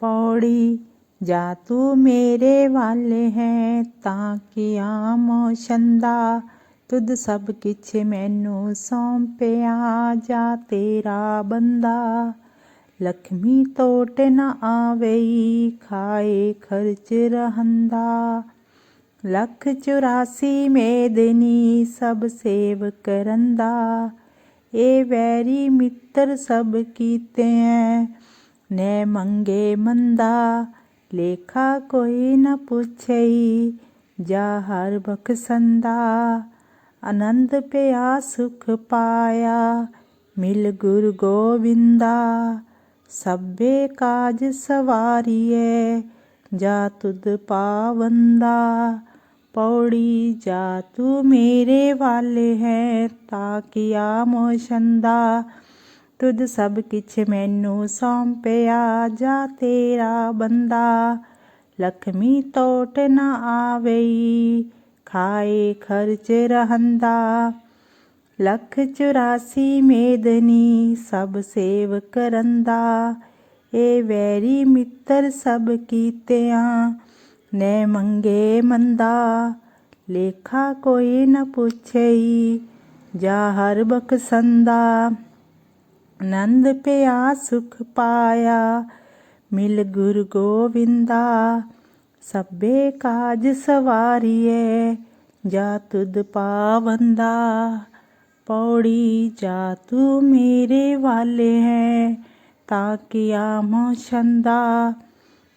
ਪੌੜੀ, ਜਾ ਤੂੰ ਮੇਰੇ ਵਾਲੇ ਹੈ ਤਾਂ ਕਿ ਆਮੋ ਛੰਦਾ। ਤੁਧ ਸਭ ਕਿਛ ਮੈਨੂੰ ਸੌਂਪਿਆ ਜਾ ਤੇਰਾ ਬੰਦਾ। ਲక్ష్ਮੀ ਤੋਟ ਨ ਆਵਈ, ਖਾਏ ਖਰਚ ਰਹੰਦਾ। ਲੱਖ ਚੁਰਾਸੀ ਮੇਦਨੀ ਸਭ ਸੇਵ ਕਰੰਦਾ। ਏ ਵੈਰੀ ਮਿੱਤਰ ਸਭ ਕੀਤਿਐ ਨੈ ਮੰਗੇ ਮੰਦਾ ਲੇਖਾ ਕੋਈ ਨ ਪੁੱਛਈ ਜਾ ਹਰ ਬਖਸੰਦਾ ਆਨੰਦ ਪਿਆ ਸੁਖ ਪਾਇਆ ਮਿਲ ਗੁਰ ਗੋਬਿੰਦਾ ਸਭੇ ਕਾਜ ਸਵਾਰੀਏ ਜਾ ਤੁਧ ਪਾਵੰਦਾ ਪੌੜੀ ਜਾ ਤੂੰ ਮੇਰੇ ਵਾਲੇ ਹੈ ਤਾ ਕਿ ਆਮੋ ਤੁਧ ਸਭ ਕਿਛ ਮੈਨੂੰ ਸੌਂਪਿਆ ਜਾ ਤੇਰਾ ਬੰਦਾ। ਲక్ష్ਮੀ ਤੋਟ ਨਾ ਆਵਈ, ਖਾਏ ਖਰਚ ਰਹੰਦਾ। ਲੱਖ ਚੁਰਾਸੀ ਮੇਦਨੀ ਸਭ ਸੇਵ ਕਰੰਦਾ। ਏ ਵੈਰੀ ਮਿੱਤਰ ਸਭ ਕੀਤਿਆਂ, ਨੇ ਮੰਗੇ ਮੰਦਾ। ਲੇਖਾ ਕੋਈ ਨ ਪੁੱਛਈ, ਜਾ ਹਰ ਬਖਸੰਦਾ। ਆਨੰਦ ਪਿਆ ਸੁਖ ਪਾਇਆ, ਮਿਲ ਗੁਰ ਗੋਵਿੰਦਾ, ਸਭੇ ਕਾਜ ਸਵਾਰੀਏ ਜਾ ਤੁਧ ਪਾਵੰਦਾ, ਪੌੜੀ ਜਾ ਤੂੰ ਮੇਰੇ ਵਾਲੇ ਹੈ, ਤਾਂ ਕਿ ਆਮੋ ਛੰਦਾ,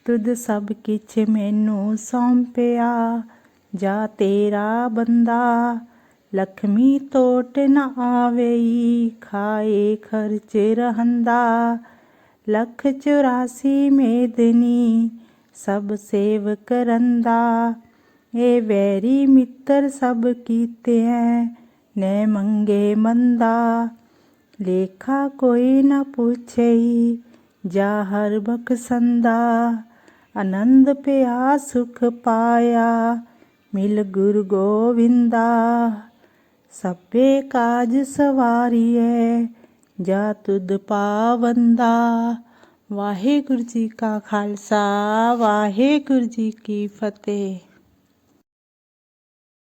ਤੁਧ ਸਭ ਕਿਛ ਮੈਨੂੰ ਸੌਂਪਿਆ, ਜਾ ਤੇਰਾ ਬੰਦਾ ਲక్ష్ਮੀ ਤੋਟ ਨਾ ਆਵਈ, ਖਾਏ ਖਰਚ ਰਹੰਦਾ। ਲੱਖ ਚੁਰਾਸੀ ਮੇਦਨੀ ਸਭ ਸੇਵ ਕਰੰਦਾ ਏ ਵੈਰੀ ਮਿੱਤਰ ਸਭ ਕੀਤਿਐ, ਨੇ ਮੰਗੇ ਮੰਦਾ। ਲੇਖਾ ਕੋਈ ਨਾ ਪੁੱਛਈ, ਜਾ ਹਰ ਬਖਸੰਦਾ। ਆਨੰਦ ਪਿਆ, ਸੁਖ ਪਾਇਆ, ਮਿਲ ਗੁਰ ਗੋਵਿੰਦਾ। ਸਭੇ ਕਾਜ ਸਵਾਰੀਏ ਜਾ ਤੁਧ ਪਾਵੰਦਾ ਵਾਹਿਗੁਰੂ ਜੀ ਕਾ ਖਾਲਸਾ ਵਾਹਿਗੁਰੂ ਜੀ ਕੀ ਫਤਿਹ।